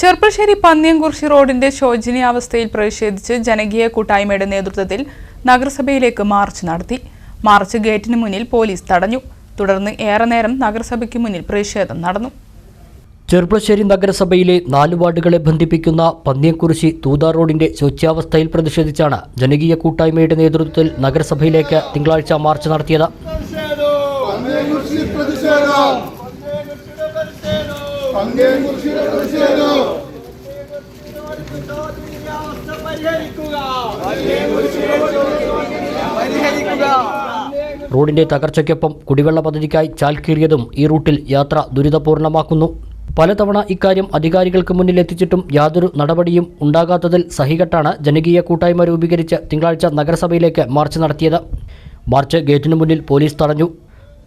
ചെർപ്പശ്ശേരി പന്നിയംകുറിശി റോഡിന്റെ ശോചനീയാവസ്ഥയിൽ പ്രതിഷേധിച്ച് ജനകീയ കൂട്ടായ്മയുടെ നേതൃത്വത്തിൽ നഗരസഭയിലേക്ക് മാർച്ച് നടത്തി. മാർച്ച് ഗേറ്റിന് മുന്നിൽ പോലീസ് തടഞ്ഞു. തുടർന്ന് ഏറെ നേരം നഗരസഭയ്ക്ക് മുന്നിൽ പ്രതിഷേധം നടന്നു. ചെർപ്പശ്ശേരി നഗരസഭയിലെ നാല് വാർഡുകളെ ബന്ധിപ്പിക്കുന്ന പന്നിയംകുറിശി തൂതാർ റോഡിന്റെ ശോച്യാവസ്ഥയിൽ പ്രതിഷേധിച്ചാണ് ജനകീയ കൂട്ടായ്മയുടെ നേതൃത്വത്തിൽ നഗരസഭയിലേക്ക് തിങ്കളാഴ്ച മാർച്ച് നടത്തിയത്. റോഡിന്റെ തകർച്ചയ്ക്കൊപ്പം കുടിവെള്ള പദ്ധതിക്കായി ചാൽക്കീറിയതും ഈ റൂട്ടിൽ യാത്ര ദുരിതപൂർണമാക്കുന്നു. പലതവണ ഇക്കാര്യം അധികാരികൾക്ക് മുന്നിൽ എത്തിച്ചിട്ടും യാതൊരു നടപടിയും ഉണ്ടാകാത്തതിൽ സഹികെട്ടാണ് ജനകീയ കൂട്ടായ്മ രൂപീകരിച്ച് തിങ്കളാഴ്ച നഗരസഭയിലേക്ക് മാർച്ച് നടത്തിയത്. മാർച്ച് ഗേറ്റിനു മുന്നിൽ പോലീസ് തടഞ്ഞു.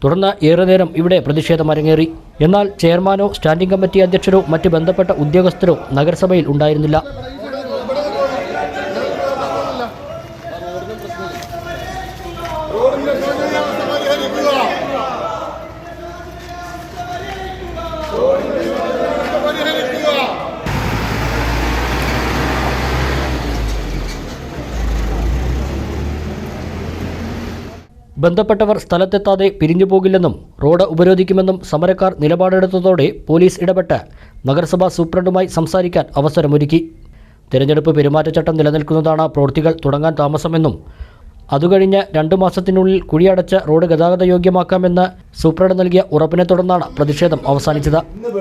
തുടർന്ന് ഏറെ നേരം ഇവിടെ പ്രതിഷേധം അരങ്ങേറി. എന്നാൽ ചെയർമാനോ സ്റ്റാൻഡിംഗ് കമ്മിറ്റി അധ്യക്ഷരോ മറ്റ് ബന്ധപ്പെട്ട ഉദ്യോഗസ്ഥരോ നഗരസഭയിൽ ഉണ്ടായിരുന്നില്ല. ബന്ധപ്പെട്ടവർ സ്ഥലത്തെത്താതെ പിരിഞ്ഞു പോകില്ലെന്നും റോഡ് ഉപരോധിക്കുമെന്നും സമരക്കാർ നിലപാടെടുത്തതോടെ പോലീസ് ഇടപെട്ട് നഗരസഭാ സൂപ്രണ്ടുമായി സംസാരിക്കാൻ അവസരമൊരുക്കി. തിരഞ്ഞെടുപ്പ് പെരുമാറ്റച്ചട്ടം നിലനിൽക്കുന്നതാണ് പ്രവൃത്തികൾ തുടങ്ങാൻ താമസമെന്നും അതുകഴിഞ്ഞ് രണ്ടു മാസത്തിനുള്ളിൽ കുഴിയടച്ച് റോഡ് ഗതാഗത യോഗ്യമാക്കാമെന്ന് സൂപ്രണ്ട് നൽകിയ ഉറപ്പിനെ തുടർന്നാണ് പ്രതിഷേധം അവസാനിച്ചത്. ഇന്ന്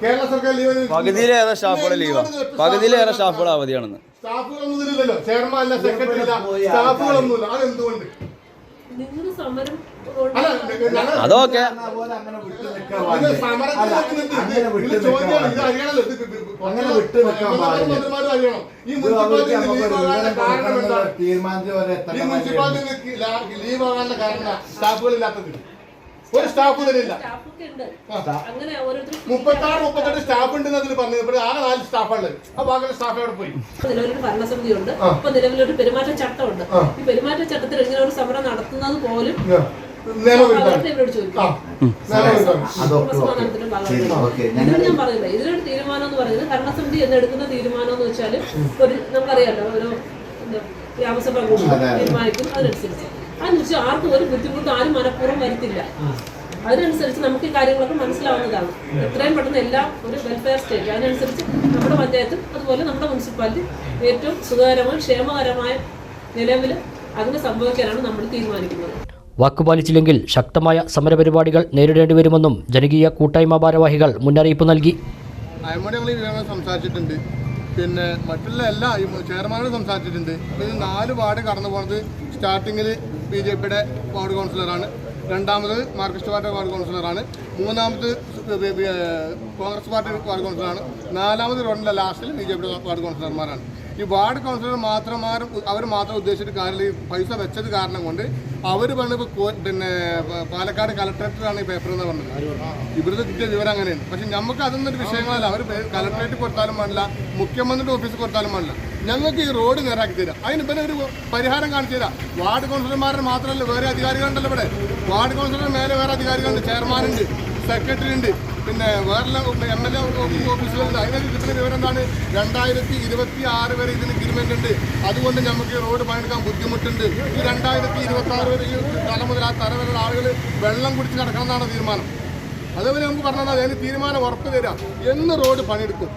കേരള സർക്കാർ ലീവ്? പകുതിയിലേറെ സ്റ്റാഫുകൾ ലീവാ എന്തുകൊണ്ട് പകുതിയിലേറെ സ്റ്റാഫുകൾ അവധിയാണെന്ന്. സ്റ്റാഫുകളൊന്നും ചെയർമാൻ അല്ല സെക്രട്ടറി ഇല്ല സ്റ്റാഫുകളൊന്നുമില്ല അതെന്തുകൊണ്ട്? അതൊക്കെ തീരുമാനത്തിൽ വരെ ഈ മുനിസിപ്പാലിറ്റി ലീവ് ആകാനുള്ള കാരണം ഒരു സ്റ്റാഫ് ഇതിലില്ല. മുപ്പത്തി ആറ് മുപ്പത്തെട്ട് സ്റ്റാഫ് ഉണ്ട് അതിൽ പറഞ്ഞു. ഇപ്പോൾ ആ നാല് സ്റ്റാഫുള്ളത് ആ ബാക്കിയുള്ള സ്റ്റാഫ് അവിടെ പോയി? നിലവിലൊരു ഭരണസമിതി ഉണ്ട്. ആ. ഇപ്പൊ നിലവിലൊരു പെരുമാറ്റ ചട്ടമുണ്ട്. ഈ പെരുമാറ്റ ചട്ടത്തിൽ ഇങ്ങനെ ഒരു സമരം നടത്തുന്നത് പോലും ഞാൻ പറയുന്നത് ഇതിലൊരു തീരുമാനം എന്ന് പറയുന്നത് ഭരണസമിതി എന്ന് എടുക്കുന്ന തീരുമാനം എന്ന് വെച്ചാൽ ഒരു നമുക്കറിയാലോ ഒരു ഗ്രാമസഭ. തീരുമാനിക്കും. അതിനനുസരിച്ച്. അതിനനുസരിച്ച് ആർക്കും ഒരു ബുദ്ധിമുട്ടും ആരും മനഃപൂർവം വരുത്തില്ല. അതിനനുസരിച്ച് നമുക്ക് ഈ കാര്യങ്ങളൊക്കെ മനസ്സിലാവുന്നതാണ്. എത്രയും പെട്ടെന്ന് എല്ലാം ഒരു വെൽഫെയർ സ്റ്റേറ്റ് അതിനനുസരിച്ച് നമ്മുടെ പഞ്ചായത്തും അതുപോലെ നമ്മുടെ മുനിസിപ്പാലിറ്റി ഏറ്റവും സുഖകരമായ ക്ഷേമകരമായ നിലവിൽ അതിന് സംഭവിക്കാനാണ് നമ്മൾ തീരുമാനിക്കുന്നത്. വാക്കുപാലിച്ചില്ലെങ്കിൽ ശക്തമായ സമരപരിപാടികൾ നേരിടേണ്ടി വരുമെന്നും ജനകീയ കൂട്ടായ്മ ഭാരവാഹികൾ മുന്നറിയിപ്പ് നൽകി. സംസാരിച്ചിട്ടുണ്ട്. പിന്നെ മറ്റുള്ള എല്ലാ ചെയർമാനും ചെയർമാനോട് സംസാരിച്ചിട്ടുണ്ട്. ഇത് നാല് വാർഡ് കടന്നു പോകുന്നത് സ്റ്റാർട്ടിങ്ങിൽ ബി ജെ പിയുടെ വാർഡ് കൗൺസിലറാണ് രണ്ടാമത് മാർക്സിസ്റ്റ് പാർട്ടി വാർഡ് കൗൺസിലറാണ് മൂന്നാമത് കോൺഗ്രസ് പാർട്ടി വാർഡ് കൗൺസിലറാണ് നാലാമത് റൗണ്ടിലെ ലാസ്റ്റിൽ ബി ജെ പിയുടെ വാർഡ് കൗൺസിലർമാരാണ് ഈ വാർഡ് കൗൺസിലർ മാത്രമാരും അവർ മാത്രം ഉദ്ദേശിച്ചിട്ട് കാര്യമില്ല. ഈ പൈസ വെച്ചത് കാരണം കൊണ്ട് അവർ പറഞ്ഞപ്പോൾ പിന്നെ പാലക്കാട് കലക്ടറേറ്റിലാണ് ഈ പേപ്പർ എന്ന് പറഞ്ഞത്. ഇവിടുത്തെ കിട്ടിയ വിവരം അങ്ങനെയാണ്. പക്ഷെ നമുക്ക് അതൊന്നും വിഷയങ്ങളല്ല. അവർ കലക്ടറേറ്റ് കൊടുത്താലും പാടില്ല മുഖ്യമന്ത്രിയുടെ ഓഫീസിൽ കൊടുത്താലും പാടില്ല ഞങ്ങൾക്ക് ഈ റോഡ് നേരാക്കി തരാം. അതിന് പിന്നെ ഒരു പരിഹാരം കാണിച്ചു തരാം. വാർഡ് കൗൺസിലർമാരുടെ മാത്രമല്ല വേറെ അധികാരികളുണ്ടല്ലോ ഇവിടെ. വാർഡ് കൗൺസിലർ മേലെ വേറെ അധികാരികളുണ്ട് ചെയർമാനുണ്ട് സെക്രട്ടറി ഉണ്ട് പിന്നെ വേറെ എം എൽ എ ഓഫീസുകളുണ്ട് അതിനൊക്കെ കിട്ടുന്ന വിവരം എന്താണ്? രണ്ടായിരത്തി ഇരുപത്തി ആറ് വരെ ഇതിന് എഗ്രിമെന്റ് ഉണ്ട്. അതുകൊണ്ട് നമുക്ക് ഈ റോഡ് പണിയെടുക്കാൻ ബുദ്ധിമുട്ടുണ്ട്. ഈ രണ്ടായിരത്തി ഇരുപത്തി ആറ് വരെ ഈ കാലം മുതൽ ആ തല വരെ ആളുകൾ വെള്ളം കുടിച്ച് കിടക്കണം എന്നാണ് തീരുമാനം. അതേപോലെ നമുക്ക് പറഞ്ഞാൽ അതിന് തീരുമാനം ഉറപ്പ് തരാം. എന്ന് റോഡ് പണിയെടുക്കും.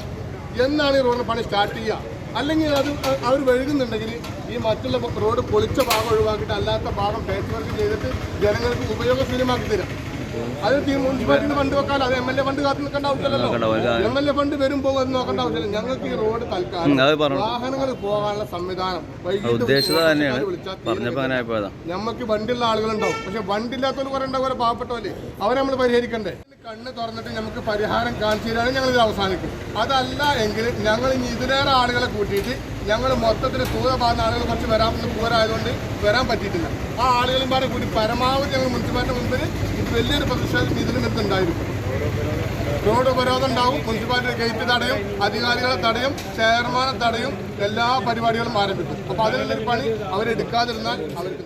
എന്നാണ് ഈ റോഡിന് പണി സ്റ്റാർട്ട് ചെയ്യുക. അല്ലെങ്കിൽ അത് അവർ വഴുകുന്നുണ്ടെങ്കിൽ ഈ മറ്റുള്ള റോഡ് പൊളിച്ച ഭാഗം ഒഴിവാക്കിയിട്ട് അല്ലാത്ത ഭാഗം പേച്ച് വർക്ക് ചെയ്തിട്ട് ജനങ്ങൾക്ക് ഉപയോഗശൂന്യമാക്കി തരാം. അത് മുനിസിപ്പാലിറ്റിന് ഫണ്ട് വെക്കാലോ? അത് എം എൽ എ ഫണ്ട് കാത്തു നിൽക്കേണ്ട ആവശ്യമില്ലല്ലോ. എം എൽ എ ഫണ്ട് വരുമ്പോൾ അത് നോക്കേണ്ട ആവശ്യമില്ല. ഞങ്ങൾക്ക് ഈ റോഡ് തൽക്കാലം. വാഹനങ്ങൾ പോകാനുള്ള സംവിധാനം വൈകിട്ട് ഞമ്മക്ക് വണ്ടിയുള്ള ആളുകളുണ്ടാവും. പക്ഷെ വണ്ടില്ലാത്തവർ കുറെ ഉണ്ടാവും പാവപ്പെട്ടവല്ലേ അവരെ നമ്മൾ പരിഹരിക്കണ്ടേ? കണ്ണ് തുറന്നിട്ട് നമുക്ക് പരിഹാരം കാണിച്ചു തരാനും ഞങ്ങൾ ഇത് അവസാനിക്കും. അതല്ല എങ്കിൽ ഞങ്ങൾ ഇനി ഇതിലേറെ ആളുകളെ കൂട്ടിയിട്ട് ഞങ്ങൾ മൊത്തത്തിൽ സൂതപാകുന്ന ആളുകൾ കുറച്ച് വരാൻ പോരായതുകൊണ്ട് വരാൻ പറ്റിയിട്ടില്ല. ആ ആളുകളും പാടെ കൂടി പരമാവധി ഞങ്ങൾ മുനിസിപ്പാലിറ്റി മുമ്പിൽ ഇത് വലിയൊരു പ്രതിഷേധം ഇതിന് ഉണ്ടായിരിക്കും. റോഡ് ഉപരോധം ഉണ്ടാവും മുനിസിപ്പാലിറ്റി ഗേറ്റ് തടയും അധികാരികളെ തടയും ചെയർമാനെ തടയും എല്ലാ പരിപാടികളും ആരംഭിക്കും. അപ്പോൾ അതിനുള്ളൊരു പണി അവരെടുക്കാതിരുന്നാൽ അവർക്ക്